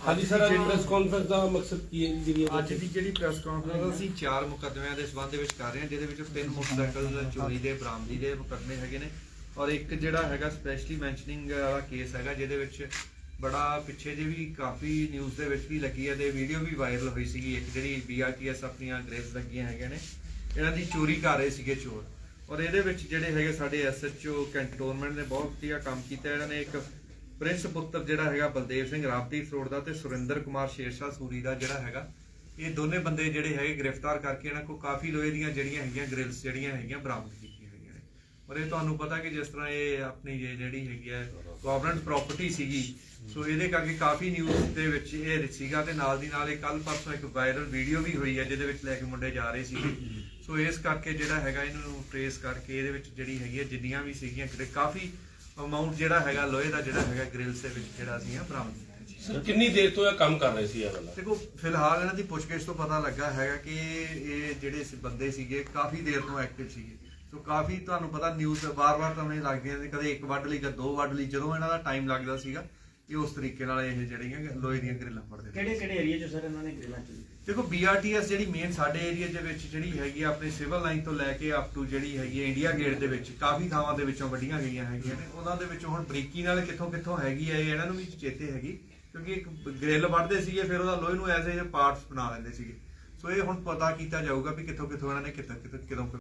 ਹਾਂਜੀ ਸਰ ਅੱਜ press conference ਦਾ ਮਕਸਦ ਕੀ ਹੈ ਜਿਹੜੀ ਅੱਜ ਦੀ ਜਿਹੜੀ ਪ੍ਰੈਸ ਕਾਨਫਰੰਸ ਅਸੀਂ ਚਾਰ ਮੁਕੱਦਮਿਆਂ ਦੇ ਸਬੰਧ ਵਿੱਚ ਕਰ ਰਹੇ ਹਾਂ ਜਿਹਦੇ ਵਿੱਚ ਤਿੰਨ ਮੋਟਰਸਾਈਕਲ ਚੋਰੀ ਦੇ ਬਰਾਮਦੀ ਦੇ ਮੁਕੱਦਮੇ ਹੈਗੇ ਨੇ ਔਰ ਇੱਕ ਜਿਹੜਾ ਹੈਗਾ ਸਪੈਸ਼ਲੀ ਮੈਂਸ਼ਨਿੰਗ ਵਾਲਾ ਕੇਸ ਹੈਗਾ ਜਿਹਦੇ ਵਿੱਚ ਬੜਾ ਪਿੱਛੇ ਜੇ ਵੀ ਕਾਫੀ ਨਿਊਜ਼ ਦੇ ਵਿੱਚ ਵੀ ਲੱਗੀ ਹੈ ਤੇ ਵੀਡੀਓ ਵੀ ਵਾਇਰਲ ਹੋਈ ਸੀਗੀ ਇੱਕ ਜਿਹੜੀ ਬੀਆਰਟੀਐਸ ਆਪਣੀਆਂ ਗ੍ਰੇਸ ਲੱਗੀਆਂ ਹੈਗੀਆਂ ਨੇ ਇਹਨਾਂ ਦੀ ਚੋਰੀ ਕਰ ਰਹੇ ਸੀਗੇ ਚੋਰ। ਔਰ ਇਹਦੇ ਵਿੱਚ ਜਿਹੜੇ ਹੈਗੇ ਸਾਡੇ ਐਸਐਚਓ ਕੈਂਟੋਨਮੈਂਟ ਨੇ ਬਹੁਤ ਵਧੀਆ ਕੰਮ ਕੀਤਾ ਇਹਨਾਂ ਨੇ ਇੱਕ ਪ੍ਰਿੰਸ ਪੁੱਤਰ ਜਿਹੜਾ ਹੈਗਾ ਬਲਦੇਵ ਸਿੰਘ ਰਾਪਦੀਪ ਰੋਡ ਦਾ ਤੇ ਸੁਰਿੰਦਰ ਕੁਮਾਰ ਸ਼ੇਰਸ਼ਾਹ ਸੂਰੀ ਦਾ ਜਿਹੜਾ ਹੈਗਾ, ਇਹ ਦੋਨੇ ਬੰਦੇ ਜਿਹੜੇ ਹੈਗੇ ਗ੍ਰਿਫਤਾਰ ਕਰਕੇ ਇਹਨਾਂ ਕੋਲ ਕਾਫੀ ਲੋਹੇ ਦੀਆਂ ਜਿਹੜੀਆਂ ਹੈਗੀਆਂ ਗ੍ਰਿਲਸ ਜਿਹੜੀਆਂ ਹੈਗੀਆਂ ਬਰਾਮਦ ਕੀਤੀਆਂ ਹੈਗੀਆਂ ਨੇ। ਔਰ ਇਹ ਤੁਹਾਨੂੰ ਪਤਾ ਕਿ ਜਿਸ ਤਰ੍ਹਾਂ ਇਹ ਆਪਣੀ ਜਿਹੜੀ ਹੈਗੀ ਹੈ ਗਵਰਨਮੈਂਟ ਪ੍ਰਾਪਰਟੀ ਸੀਗੀ, ਸੋ ਇਹਦੇ ਕਰਕੇ ਕਾਫੀ ਨਿਊਜ਼ ਦੇ ਵਿੱਚ ਇਹ ਸੀਗਾ ਤੇ ਨਾਲ ਦੀ ਨਾਲ ਇਹ ਕੱਲ ਪਰਸੋਂ ਇੱਕ ਵਾਇਰਲ ਵੀਡੀਓ ਵੀ ਹੋਈ ਹੈ ਜਿਹਦੇ ਵਿੱਚ ਲੈ ਕੇ ਮੁੰਡੇ ਜਾ ਰਹੇ ਸੀਗੇ। ਸੋ ਇਸ ਕਰਕੇ ਜਿਹੜਾ ਹੈਗਾ ਇਹਨਾਂ ਨੂੰ ਟ੍ਰੇਸ ਕਰਕੇ ਇਹਦੇ ਵਿੱਚ ਜਿਹੜੀ ਹੈਗੀ ਹੈ ਜਿੰਨੀਆਂ ਵੀ ਸੀਗੀਆਂ ਕਾਫੀ ਅਮਾਉਂਟ ਜਿਹੜਾ ਹੈਗਾ ਲੋਹੇ ਦਾ ਜਿਹੜਾ ਹੈਗਾ ਗ੍ਰਿਲਸ ਦੇ ਵਿੱਚ ਜਿਹੜਾ ਅਸੀਂ ਇਹ ਬਰਾਮਦ ਕੀਤਾ ਜੀ। ਸਰ ਕਿੰਨੀ ਦੇਰ ਤੋਂ ਇਹ ਕੰਮ ਕਰ ਰਹੇ ਸੀ ਇਹ ਵਾਲਾ? ਦੇਖੋ ਫਿਲਹਾਲ ਇਹਨਾਂ ਦੀ ਪੁੱਛਗਿੱਛ ਤੋਂ ਪਤਾ ਲੱਗਾ ਹੈਗਾ ਕਿ ਇਹ ਜਿਹੜੇ ਸੀ ਬੰਦੇ ਸੀਗੇ ਕਾਫੀ ਦੇਰ ਤੋਂ ਐਕਟਿਵ ਸੀਗੇ। ਸੋ ਕਾਫੀ ਤੁਹਾਨੂੰ ਪਤਾ ਨਿਊਜ਼ ਵਾਰ-ਵਾਰ ਤਾਂ ਮੈਨੂੰ ਲੱਗਦੀਆਂ ਨੇ ਕਦੇ ਇੱਕ ਵੱਢ ਲਈ ਕਦੇ ਦੋ ਵੱਢ ਲਈ ਜਦੋਂ ਇਹਨਾਂ ਦਾ ਟਾਈਮ ਲੱਗਦਾ ਸੀਗਾ ਇਹ ਉਸ ਤਰੀਕੇ ਨਾਲ ਇਹ ਜਿਹੜੀਆਂ ਲੋਹੇ ਦੀਆਂ ਗ੍ਰਿਲਾਂ ਫੜਦੇ ਕਿਹੜੇ ਕਿਹੜੇ ਏਰੀਆ 'ਚ ਸਰ ਇਹਨਾਂ ਨੇ ਗ੍ਰਿਲਾਂ ਚੋਰੀ ਦੇਖੋ BRTS ਜਿਹੜੀ ਮੇਨ ਸਾਡੇ ਏਰੀਆ ਦੇ ਵਿੱਚ ਜਿਹੜੀ ਹੈਗੀ ਆ ਆਪਣੀ ਸਿਵਲ ਲਾਈਨ ਤੋਂ ਲੈ ਕੇ ਅਪ ਟੂ ਜਿਹੜੀ ਹੈਗੀ ਹੈ ਇੰਡੀਆ ਗੇਟ ਦੇ ਵਿੱਚ ਕਾਫੀ ਥਾਵਾਂ ਦੇ ਵਿੱਚੋਂ ਵੱਡੀਆਂ ਗਈਆਂ ਹੈਗੀਆਂ ਨੇ। ਉਹਨਾਂ ਦੇ ਵਿੱਚੋਂ ਹੁਣ ਬਰੀਕੀ ਨਾਲ ਕਿੱਥੋਂ ਕਿੱਥੋਂ ਹੈਗੀ ਹੈ ਇਹ ਇਹਨਾਂ ਨੂੰ ਵੀ ਚੇਤੇ ਹੈਗੀ ਕਿਉਂਕਿ ਇੱਕ ਗ੍ਰਿਲ ਵੱਢਦੇ ਸੀਗੇ ਫਿਰ ਉਹਦਾ ਲੋਹੇ ਨੂੰ ਏ ਪਾਰਟਸ ਬਣਾ ਲੈਂਦੇ ਸੀਗੇ। ਸੋ ਇਹ ਹੁਣ ਪਤਾ ਕੀਤਾ ਜਾਊਗਾ ਵੀ ਕਿੱਥੋਂ ਕਿੱਥੋਂ ਇਹਨਾਂ ਨੇ ਕਿੱਥੋਂ ਕਿੱਥੋਂ ਕਿਦੋਂ